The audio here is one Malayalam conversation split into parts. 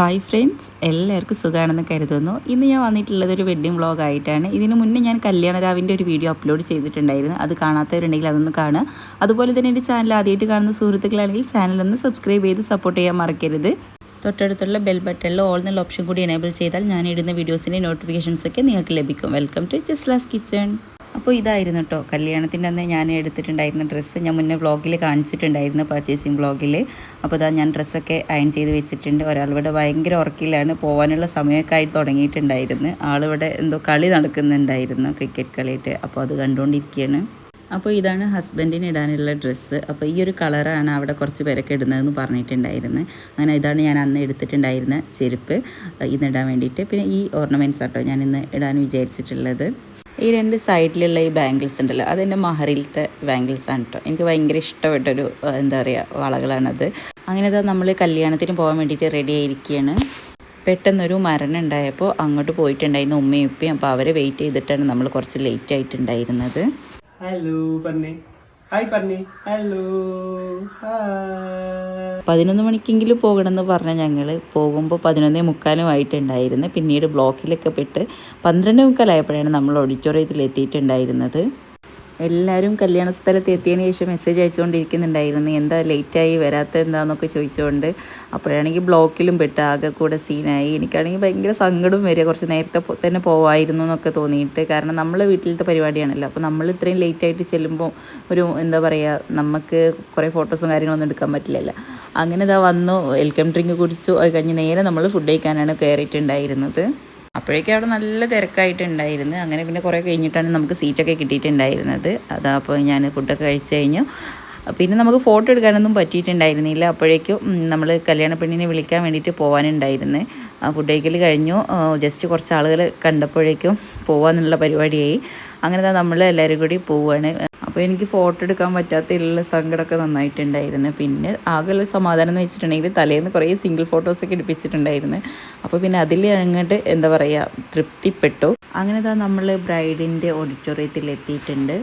ഹായ് ഫ്രണ്ട്സ് എല്ലാവർക്കും സുഖമാണെന്ന് കരുതുന്നു. ഇന്ന് ഞാൻ വന്നിട്ടുള്ളത് ഒരു വെഡ്ഡിംഗ് വ്ളോഗ് ആയിട്ടാണ്. ഇതിന് മുന്നേ ഞാൻ കല്യാണരാവിന്റെ ഒരു വീഡിയോ അപ്ലോഡ് ചെയ്തിട്ടുണ്ടായിരുന്നു. അത് കാണാത്തവരുണ്ടെങ്കിൽ അതൊന്ന് കാണുക. അതുപോലെ തന്നെ എന്റെ ചാനൽ ആദ്യമായിട്ട് കാണുന്ന സുഹൃത്തുക്കളാണെങ്കിൽ ചാനലൊന്ന് സബ്സ്ക്രൈബ് ചെയ്ത് സപ്പോർട്ട് ചെയ്യാൻ മറക്കരുത്. തൊട്ടടുത്തുള്ള ബെൽ ബട്ടണിൽ ഓൾ എന്നുള്ള ഓപ്ഷൻ കൂടി എനേബിൾ ചെയ്താൽ ഞാൻ ഇടുന്ന വീഡിയോസിന്റെ നോട്ടിഫിക്കേഷൻസ് ഒക്കെ നിങ്ങൾക്ക് ലഭിക്കും. വെൽക്കം ടു ജസ്ലാസ് കിച്ചൺ അപ്പോൾ ഇതായിരുന്നു കേട്ടോ കല്യാണത്തിന്റെ അന്ന് ഞാൻ എടുത്തിട്ടുണ്ടായിരുന്ന ഡ്രസ്സ് ഞാൻ മുന്നേ വ്ളോഗിൽ കാണിച്ചിട്ടുണ്ടായിരുന്നു പർച്ചേസിങ് വ്ലോഗിൽ അപ്പോൾ ഇതാ ഞാൻ ഡ്രസ്സൊക്കെ അയൺ ചെയ്ത് വെച്ചിട്ടുണ്ട്. ഒരാളിവിടെ ഭയങ്കര ഉറക്കിലാണ് പോകാനുള്ള സമയമൊക്കെ ആയി തുടങ്ങിയിട്ടുണ്ടായിരുന്നു. ആളിവിടെ എന്തോ കളി നടക്കുന്നുണ്ടായിരുന്നു ക്രിക്കറ്റ് കളിയിട്ട്. അപ്പോൾ അത് കണ്ടുകൊണ്ടിരിക്കുകയാണ്. അപ്പോൾ ഇതാണ് ഹസ്ബൻഡിന് ഇടാനുള്ള ഡ്രസ്സ്. അപ്പോൾ ഈ ഒരു കളറാണ് അവിടെ കുറച്ച് പേരൊക്കെ ഇടുന്നതെന്ന് പറഞ്ഞിട്ടുണ്ടായിരുന്നു. അങ്ങനെ ഇതാണ് ഞാൻ അന്ന് എടുത്തിട്ടുണ്ടായിരുന്ന ചെരുപ്പ്. ഇന്നിടാൻ വേണ്ടിയിട്ട്. പിന്നെ ഈ ഓർണമെന്റ്സ് ആട്ടോ ഞാൻ ഇന്ന് ഇടാൻ വിചാരിച്ചിട്ടുള്ളത്. ഈ രണ്ട് സൈഡിലുള്ള ഈ ബാംഗിൾസ് ഉണ്ടല്ലോ അതെന്റെ മഹറിലത്തെ ബാംഗിൾസ് ആണ് കേട്ടോ എനിക്ക് ഭയങ്കര ഇഷ്ടപ്പെട്ടൊരു എന്താ പറയുക വളകളാണത്. അങ്ങനെ ഇതാ നമ്മൾ കല്യാണത്തിന് പോകാൻ വേണ്ടിയിട്ട് റെഡി ആയിരിക്കുകയാണ് പെട്ടെന്നൊരു മരണം ഉണ്ടായപ്പോൾ അങ്ങോട്ട് പോയിട്ടുണ്ടായിരുന്നു ഉമ്മയും ഉപ്പയും. അപ്പോൾ അവരെ വെയിറ്റ് ചെയ്തിട്ടാണ് നമ്മൾ കുറച്ച് ലേറ്റ് ആയിട്ടുണ്ടായിരുന്നത്. ഹലോ പറഞ്ഞേ ഹായ് പറഞ്ഞു ഹലോ പതിനൊന്ന് മണിക്കെങ്കിലും പോകണമെന്ന് പറഞ്ഞ ഞങ്ങൾ പോകുമ്പോൾ പതിനൊന്നേ മുക്കാലും ആയിട്ടുണ്ടായിരുന്നു. പിന്നീട് ബ്ലോക്കിലൊക്കെ പെട്ട് പന്ത്രണ്ട് മുക്കാലായപ്പോഴാണ് നമ്മൾ ഓഡിറ്റോറിയത്തിൽ എത്തിയിട്ടുണ്ടായിരുന്നത്. എല്ലാവരും കല്യാണ സ്ഥലത്ത് എത്തിയതിന് ശേഷം മെസ്സേജ് അയച്ചുകൊണ്ടിരിക്കുന്നുണ്ടായിരുന്നു. എന്താ ലേറ്റായി വരാത്ത എന്താണെന്നൊക്കെ ചോദിച്ചുകൊണ്ട് അപ്പോഴാണെങ്കിൽ ബ്ലോക്കിലും പെട്ട് ആകെ കൂടെ സീനായി എനിക്കാണെങ്കിൽ ഭയങ്കര സങ്കടം വരിക. കുറച്ച് നേരത്തെ തന്നെ പോവായിരുന്നു എന്നൊക്കെ തോന്നിയിട്ട്. കാരണം നമ്മൾ വീട്ടിലത്തെ പരിപാടിയാണല്ലോ. അപ്പോൾ നമ്മൾ ഇത്രയും ലേറ്റായിട്ട് ചെല്ലുമ്പോൾ ഒരു എന്താ പറയുക നമുക്ക് കുറേ ഫോട്ടോസും കാര്യങ്ങളൊന്നും എടുക്കാൻ പറ്റില്ലല്ലോ. അങ്ങനെ ഇതാ വന്നു വെൽക്കം ഡ്രിങ്ക് കുടിച്ചു. അത് കഴിഞ്ഞ് നേരെ നമ്മൾ ഫുഡ് കഴിക്കാനാണ് കയറിയിട്ടുണ്ടായിരുന്നത്. അപ്പോഴേക്കും അവിടെ നല്ല തിരക്കായിട്ടുണ്ടായിരുന്നു. അങ്ങനെ പിന്നെ കുറേ കഴിഞ്ഞിട്ടാണ് നമുക്ക് സീറ്റൊക്കെ കിട്ടിയിട്ടുണ്ടായിരുന്നത്. അതാ അപ്പോൾ ഞാൻ ഫുഡൊക്കെ കഴിച്ചു കഴിഞ്ഞു. പിന്നെ നമുക്ക് ഫോട്ടോ എടുക്കാനൊന്നും പറ്റിയിട്ടുണ്ടായിരുന്നില്ല. അപ്പോഴേക്കും നമ്മൾ കല്യാണ പെണ്ണിനെ വിളിക്കാൻ വേണ്ടിയിട്ട് പോകാനുണ്ടായിരുന്നു ആ ഫുഡ് കഴിക്കൽ കഴിഞ്ഞു ജസ്റ്റ് കുറച്ച് ആളുകൾ കണ്ടപ്പോഴേക്കും പോകാനുള്ള പരിപാടിയായി. അങ്ങനെ നമ്മൾ എല്ലാവരും കൂടി പോവുകയാണ് അപ്പോൾ എനിക്ക് ഫോട്ടോ എടുക്കാൻ പറ്റാത്തതിലുള്ള സങ്കടമൊക്കെ നന്നായിട്ടുണ്ടായിരുന്നു. പിന്നെ ആകെയുള്ള സമാധാനം എന്ന് വെച്ചിട്ടുണ്ടെങ്കിൽ തലേന്ന് കുറേ സിംഗിൾ ഫോട്ടോസൊക്കെ എടുപ്പിച്ചിട്ടുണ്ടായിരുന്നു. അപ്പോൾ പിന്നെ അതിൽ അങ്ങോട്ട് എന്താ പറയുക തൃപ്തിപ്പെട്ടു. അങ്ങനെ താ നമ്മൾ ബ്രൈഡിന്റെ ഓഡിറ്റോറിയത്തിൽ എത്തിയിട്ടുണ്ട്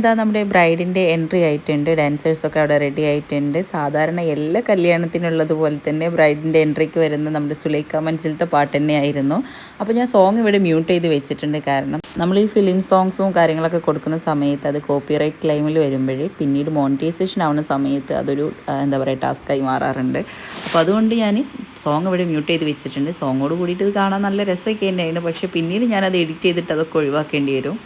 ഇതാ നമ്മുടെ ബ്രൈഡിന്റെ എൻട്രി ആയിട്ടുണ്ട്. ഡാൻസേഴ്സൊക്കെ അവിടെ റെഡി ആയിട്ടുണ്ട്. സാധാരണ എല്ലാ കല്യാണത്തിനുള്ളതുപോലെ തന്നെ ബ്രൈഡിന്റെ എൻട്രിക്ക് വരുന്ന നമ്മുടെ സുലൈക്ക മനസ്സിലത്തെ പാട്ട് തന്നെയായിരുന്നു. അപ്പോൾ ഞാൻ സോങ് ഇവിടെ മ്യൂട്ട് ചെയ്ത് വെച്ചിട്ടുണ്ട്. കാരണം നമ്മൾ ഈ ഫിലിം സോങ്സും കാര്യങ്ങളൊക്കെ കൊടുക്കുന്ന സമയത്ത് അത് കോപ്പിറൈറ്റ് ക്ലെയിമിൽ വരുമ്പോഴേ പിന്നീട് മോണിറ്റൈസേഷൻ ആവുന്ന സമയത്ത് അതൊരു എന്താ പറയുക ടാസ്ക്കായി മാറാറുണ്ട്. അപ്പോൾ അതുകൊണ്ട് ഞാൻ സോങ് ഇവിടെ മ്യൂട്ട് ചെയ്ത് വെച്ചിട്ടുണ്ട്. സോങ്ങോട് കൂടിയിട്ട് ഇത് കാണാൻ നല്ല രസമൊക്കെ തന്നെയായിരുന്നു. പക്ഷേ പിന്നീട് ഞാനത് എഡിറ്റ് ചെയ്തിട്ട് അതൊക്കെ ഒഴിവാക്കേണ്ടി വരും.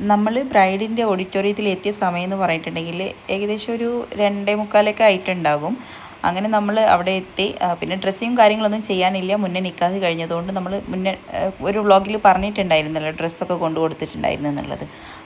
നമ്മൾ ബ്രൈഡിന്റെ ഓഡിറ്റോറിയത്തിൽ എത്തിയ സമയം എന്ന് പറഞ്ഞിട്ടുണ്ടെങ്കിൽ ഏകദേശം ഒരു രണ്ടേ മുക്കാലൊക്കെ ആയിട്ടുണ്ടാകും. അങ്ങനെ നമ്മൾ അവിടെ എത്തി. പിന്നെ ഡ്രസ്സിങ് കാര്യങ്ങളൊന്നും ചെയ്യാനില്ല. മുന്നേ നിക്കാഹ് കഴിഞ്ഞതുകൊണ്ട് നമ്മൾ മുന്നേ ഒരു വ്ളോഗിൽ പറഞ്ഞിട്ടുണ്ടായിരുന്നല്ലോ ഡ്രസ്സൊക്കെ കൊണ്ടു കൊടുത്തിട്ടുണ്ടായിരുന്നു എന്നുള്ളത്.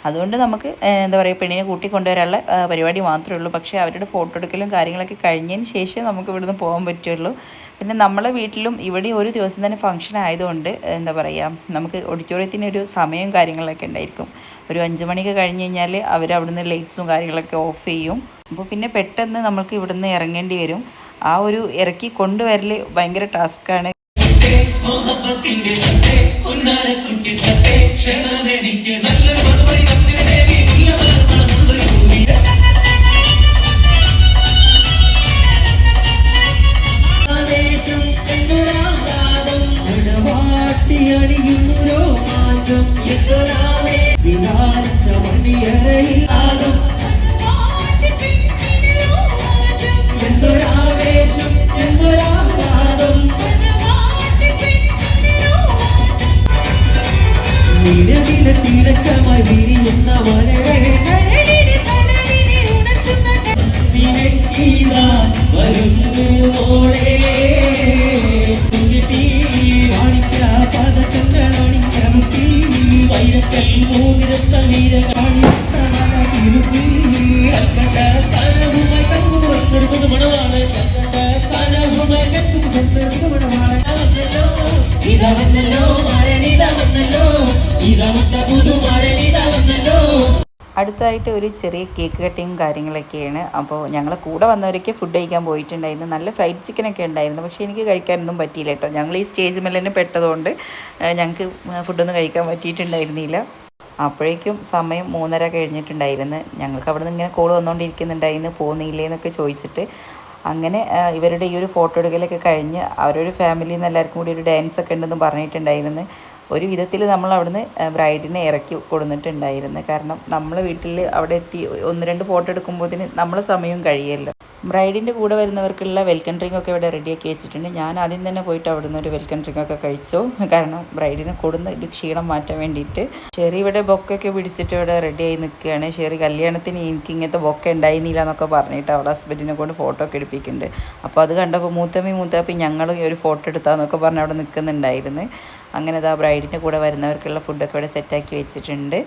അതുകൊണ്ട് നമുക്ക് എന്താ പറയുക പെണ്ണിനെ കൂട്ടി കൊണ്ടുവരാനുള്ള പരിപാടി മാത്രമേ ഉള്ളൂ. പക്ഷേ അവരുടെ ഫോട്ടോ എടുക്കലും കാര്യങ്ങളൊക്കെ കഴിഞ്ഞതിന് ശേഷം നമുക്ക് ഇവിടുന്ന് പോകാൻ പറ്റുള്ളൂ. പിന്നെ നമ്മളെ വീട്ടിലും ഇവിടെ ഒരു ദിവസം തന്നെ ഫംഗ്ഷൻ ആയതുകൊണ്ട് എന്താ പറയുക നമുക്ക് ഓഡിറ്റോറിയത്തിന് ഒരു സമയവും കാര്യങ്ങളൊക്കെ ഉണ്ടായിരിക്കും. ഒരു അഞ്ച് മണിക്ക് കഴിഞ്ഞ് കഴിഞ്ഞാൽ അവർ അവിടുന്ന് ലൈറ്റ്സും കാര്യങ്ങളൊക്കെ ഓഫ് ചെയ്യും. അപ്പോൾ പിന്നെ പെട്ടെന്ന് നമ്മൾക്ക് ഇവിടുന്ന് ഇറങ്ങേണ്ടി വരും. ആ ഒരു ഇറക്കി കൊണ്ടുവരൽ ഭയങ്കര ടാസ്ക്കാണ്. ആണ് രോമാഞ്ചം വിനാരിച്ച നിലവില തിളക്കമായി വിരിയുന്ന വരേ. വരുന്നോടെ കാണിക്ക പദക്കങ്ങൾ അണിക്ക മുട്ടി വൈരക്കൽ മോതിരത്തൽ വീര കാണിക്ക മല തിരുപ്പി കൽക്കട്ട തലവുമായി കത്തുകൊടുത്തത് മണമാണ് കൽക്കട്ട തലവുമായി കത്തുകൊടുത്തത് മണമാണ് അടുത്തായിട്ട് ഒരു ചെറിയ കേക്ക് കട്ടിങ്ങും കാര്യങ്ങളൊക്കെയാണ്. അപ്പോൾ ഞങ്ങൾ കൂടെ വന്നവരൊക്കെ ഫുഡ് കഴിക്കാൻ പോയിട്ടുണ്ടായിരുന്നു. നല്ല ഫ്രൈഡ് ചിക്കനൊക്കെ ഉണ്ടായിരുന്നു. പക്ഷേ എനിക്ക് കഴിക്കാനൊന്നും പറ്റിയില്ല കേട്ടോ. ഞങ്ങൾ ഈ സ്റ്റേജ് മെല്ലനെ പെട്ടതുകൊണ്ട് ഞങ്ങൾക്ക് ഫുഡൊന്നും കഴിക്കാൻ പറ്റിയിട്ടുണ്ടായിരുന്നില്ല. അപ്പോഴേക്കും സമയം മൂന്നര കഴിഞ്ഞിട്ടുണ്ടായിരുന്നു. ഞങ്ങൾക്ക് അവിടെ നിന്ന് ഇങ്ങനെ കോൾ വന്നുകൊണ്ടിരിക്കുന്നുണ്ടായിരുന്നു പോകുന്നില്ലേന്നൊക്കെ ചോദിച്ചിട്ട് അങ്ങനെ ഇവരുടെ ഈ ഒരു ഫോട്ടോ എടുക്കലൊക്കെ കഴിഞ്ഞ് അവരൊരു ഫാമിലിയിൽ നിന്ന് എല്ലാവർക്കും കൂടി ഒരു ഡാൻസ് ഒക്കെ ഉണ്ടെന്ന് പറഞ്ഞിട്ടുണ്ടായിരുന്നു. ഒരു വിധത്തിൽ നമ്മൾ അവിടുന്ന് ബ്രൈഡിനെ ഇറക്കി കൊടുത്തിട്ടുണ്ടായിരുന്നു കാരണം നമ്മൾ വീട്ടിൽ അവിടെ എത്തി ഒന്ന് രണ്ട് ഫോട്ടോ എടുക്കുമ്പോഴത്തേന് നമ്മളെ സമയവും കഴിയല്ലോ. ബ്രൈഡിന്റെ കൂടെ വരുന്നവർക്കുള്ള വെൽക്കം ഡ്രിങ്ക് ഒക്കെ ഇവിടെ റെഡിയാക്കി വെച്ചിട്ടുണ്ട്. ഞാൻ ആദ്യം തന്നെ പോയിട്ട് അവിടുന്ന് ഒരു വെൽക്കം ഡ്രിങ്ക് ഒക്കെ കഴിച്ചു. കാരണം ബ്രൈഡിനെ കൊടുന്ന ഒരു ക്ഷീണം മാറ്റാൻ വേണ്ടിയിട്ട്. ഷെറി ഇവിടെ ബൊക്കൊക്കെ പിടിച്ചിട്ട് ഇവിടെ റെഡിയായി നിൽക്കുകയാണ്. ഷെറി കല്യാണത്തിന് എനിക്ക് ഇങ്ങനത്തെ ബൊക്ക ഉണ്ടായിരുന്നില്ല എന്നൊക്കെ പറഞ്ഞിട്ട് അവിടെ ഹസ്ബൻഡിനെ കൊണ്ട് ഫോട്ടോ ഒക്കെ എടുപ്പിക്കുന്നുണ്ട്. അപ്പോൾ അത് കണ്ടപ്പോൾ മൂത്തമ്മി മൂത്തപ്പി ഞങ്ങൾ ഒരു ഫോട്ടോ എടുത്താന്നൊക്കെ പറഞ്ഞ് അവിടെ നിൽക്കുന്നുണ്ടായിരുന്നു. അങ്ങനെ ഇതാ ബ്രൈഡിന്റെ കൂടെ വരുന്നവർക്കുള്ള ഫുഡൊക്കെ ഇവിടെ സെറ്റാക്കി വെച്ചിട്ടുണ്ട്.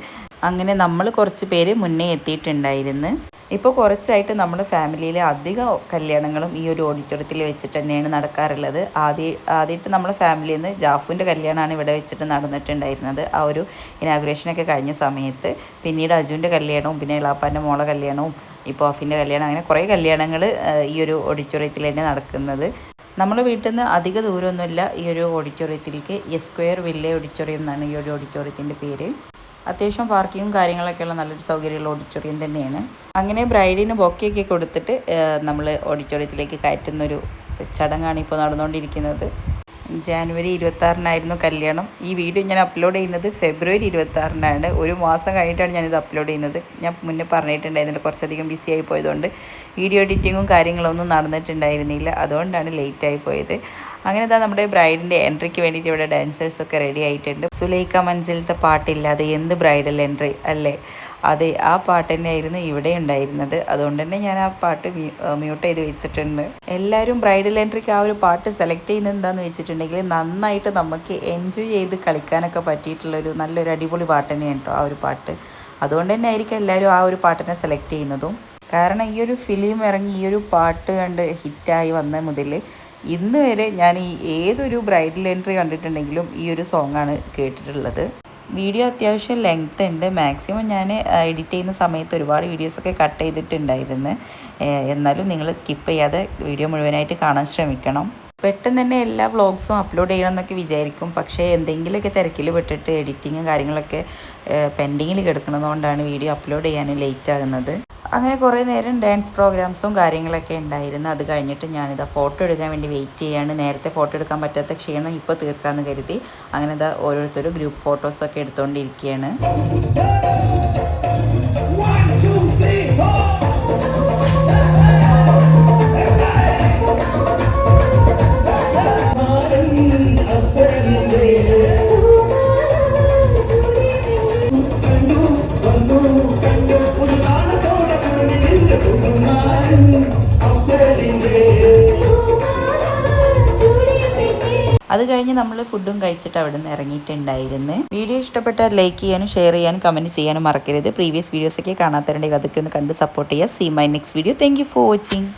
അങ്ങനെ നമ്മൾ കുറച്ച് പേര് മുന്നേ എത്തിയിട്ടുണ്ടായിരുന്നു. ഇപ്പോൾ കുറച്ചായിട്ട് നമ്മുടെ ഫാമിലിയിലെ അധിക കല്യാണങ്ങളും ഈ ഒരു ഓഡിറ്റോറിയത്തിൽ വെച്ചിട്ട് തന്നെയാണ് നടക്കാറുള്ളത്. ആദ്യ ആദ്യമായിട്ട് നമ്മുടെ ഫാമിലിയിൽ നിന്ന് ജാഫുവിന്റെ കല്യാണമാണ് ഇവിടെ വെച്ചിട്ട് നടന്നിട്ടുണ്ടായിരുന്നത്. ആ ഒരു ഇനാഗുറേഷനൊക്കെ കഴിഞ്ഞ സമയത്ത്. പിന്നീട് അജുവിന്റെ കല്യാണവും പിന്നെ ഇളാപ്പാന്റെ മോളെ കല്യാണവും ഇപ്പോൾ അഫിന്റെ കല്യാണം അങ്ങനെ കുറേ കല്യാണങ്ങൾ ഈ ഒരു ഓഡിറ്റോറിയത്തിൽ തന്നെ നടക്കുന്നത്. നമ്മുടെ വീട്ടിൽ നിന്ന് അധിക ദൂരമൊന്നുമില്ല ഈ ഒരു ഓഡിറ്റോറിയത്തിലേക്ക് എസ് സ്ക്വയർ വില്ലേ ഓഡിറ്റോറിയം എന്നാണ് ഈ ഒരു ഓഡിറ്റോറിയത്തിന്റെ പേര്. അത്യാവശ്യം പാർക്കിങ്ങും കാര്യങ്ങളൊക്കെയുള്ള നല്ലൊരു സൗകര്യമുള്ള ഓഡിറ്റോറിയം തന്നെയാണ്. അങ്ങനെ ബ്രൈഡിന് ബൊക്കെയൊക്കെ കൊടുത്തിട്ട് നമ്മൾ ഓഡിറ്റോറിയത്തിലേക്ക് കയറ്റുന്നൊരു ചടങ്ങാണ് ഇപ്പോൾ നടന്നുകൊണ്ടിരിക്കുന്നത്. ജാനുവരി ഇരുപത്താറിനായിരുന്നു കല്യാണം. ഈ വീഡിയോ ഞാൻ അപ്ലോഡ് ചെയ്യുന്നത് ഫെബ്രുവരി ഇരുപത്താറിനാണ്. ഒരു മാസം കഴിഞ്ഞിട്ടാണ് ഞാനിത് അപ്ലോഡ് ചെയ്യുന്നത്. ഞാൻ മുന്നേ പറഞ്ഞിട്ടുണ്ടായിരുന്നില്ല കുറച്ചധികം ബിസി ആയി പോയതുകൊണ്ട്. വീഡിയോ എഡിറ്റിങ്ങും കാര്യങ്ങളൊന്നും നടന്നിട്ടുണ്ടായിരുന്നില്ല. അതുകൊണ്ടാണ് ലേറ്റായി പോയത്. അങ്ങനെ ഇതാ നമ്മുടെ ബ്രൈഡിന്റെ എൻട്രിക്ക് വേണ്ടിയിട്ട് ഇവിടെ ഡാൻസേഴ്സൊക്കെ റെഡി ആയിട്ടുണ്ട്. സുലൈക്ക മൻസിലത്തെ പാട്ടില്ലാതെ എന്ത് ബ്രൈഡൽ എൻട്രി അല്ലേ? അതെ ആ പാട്ട് തന്നെയായിരുന്നു ഇവിടെ ഉണ്ടായിരുന്നത്. അതുകൊണ്ട് തന്നെ ഞാൻ ആ പാട്ട് മ്യൂട്ട് ചെയ്ത് വെച്ചിട്ടുണ്ട്. എല്ലാവരും ബ്രൈഡൽ എൻട്രിക്ക് ആ ഒരു പാട്ട് സെലക്ട് ചെയ്യുന്നത് എന്താണെന്ന് വെച്ചിട്ടുണ്ടെങ്കിൽ നന്നായിട്ട് നമുക്ക് എൻജോയ് ചെയ്ത് കളിക്കാനൊക്കെ പറ്റിയിട്ടുള്ളൊരു നല്ലൊരു അടിപൊളി പാട്ട് തന്നെയാണ് കേട്ടോ ആ ഒരു പാട്ട്. അതുകൊണ്ട് തന്നെ ആയിരിക്കും എല്ലാവരും ആ ഒരു പാട്ടിനെ സെലക്ട് ചെയ്യുന്നതും. കാരണം ഈ ഒരു ഫിലിം ഇറങ്ങി ഈ ഒരു പാട്ട് കണ്ട് ഹിറ്റായി വന്ന മുതൽ ഇന്ന് വരെ ഞാൻ ഈ ഏതൊരു ബ്രൈഡൽ എൻട്രി കണ്ടിട്ടുണ്ടെങ്കിലും ഈ ഒരു സോങ്ങാണ് കേട്ടിട്ടുള്ളത്. വീഡിയോ അത്യാവശ്യം ലെങ്ത് ഉണ്ട്. മാക്സിമം ഞാൻ എഡിറ്റ് ചെയ്യുന്ന സമയത്ത് ഒരുപാട് വീഡിയോസൊക്കെ കട്ട് ചെയ്തിട്ടുണ്ടായിരുന്നു. എന്നാലും നിങ്ങൾ സ്കിപ്പ് ചെയ്യാതെ വീഡിയോ മുഴുവനായിട്ട് കാണാൻ ശ്രമിക്കണം. പെട്ടെന്ന് തന്നെ എല്ലാ വ്ളോഗ്സും അപ്ലോഡ് ചെയ്യണം എന്നൊക്കെ വിചാരിക്കും. പക്ഷേ എന്തെങ്കിലുമൊക്കെ തിരക്കിൽ വിട്ടിട്ട് എഡിറ്റിങ്ങും കാര്യങ്ങളൊക്കെ പെൻഡിങ്ങിൽ കിടക്കുന്നതുകൊണ്ടാണ് വീഡിയോ അപ്ലോഡ് ചെയ്യാൻ ലേറ്റ് ആകുന്നത്. അങ്ങനെ കുറേ നേരം ഡാൻസ് പ്രോഗ്രാംസും കാര്യങ്ങളൊക്കെ ഉണ്ടായിരുന്നു. അത് കഴിഞ്ഞിട്ട് ഞാനിതാ ഫോട്ടോ എടുക്കാൻ വേണ്ടി വെയിറ്റ് ചെയ്യാണ്. നേരത്തെ ഫോട്ടോ എടുക്കാൻ പറ്റാത്ത ക്ഷീണം ഇപ്പോൾ തീർക്കാമെന്ന് കരുതി. അങ്ങനെ ഇതാ ഓരോരുത്തരും ഗ്രൂപ്പ് ഫോട്ടോസൊക്കെ എടുത്തുകൊണ്ടിരിക്കുകയാണ് അത് കഴിഞ്ഞ് നമ്മൾ ഫുഡും കഴിച്ചിട്ട് അവിടെ നിന്ന് ഇറങ്ങിയിട്ടുണ്ടായിരുന്നു. വീഡിയോ ഇഷ്ടപ്പെട്ട ലൈക്ക് ചെയ്യാനും ഷെയർ ചെയ്യാനും കമന്റ് ചെയ്യാനും മറക്കരുത്. പ്രീവിയസ് വീഡിയോസൊക്കെ കാണാത്തവരുണ്ടെങ്കിൽ അതൊക്കെ ഒന്ന് കണ്ട് സപ്പോർട്ട് ചെയ്യുക. See my next video thank for watching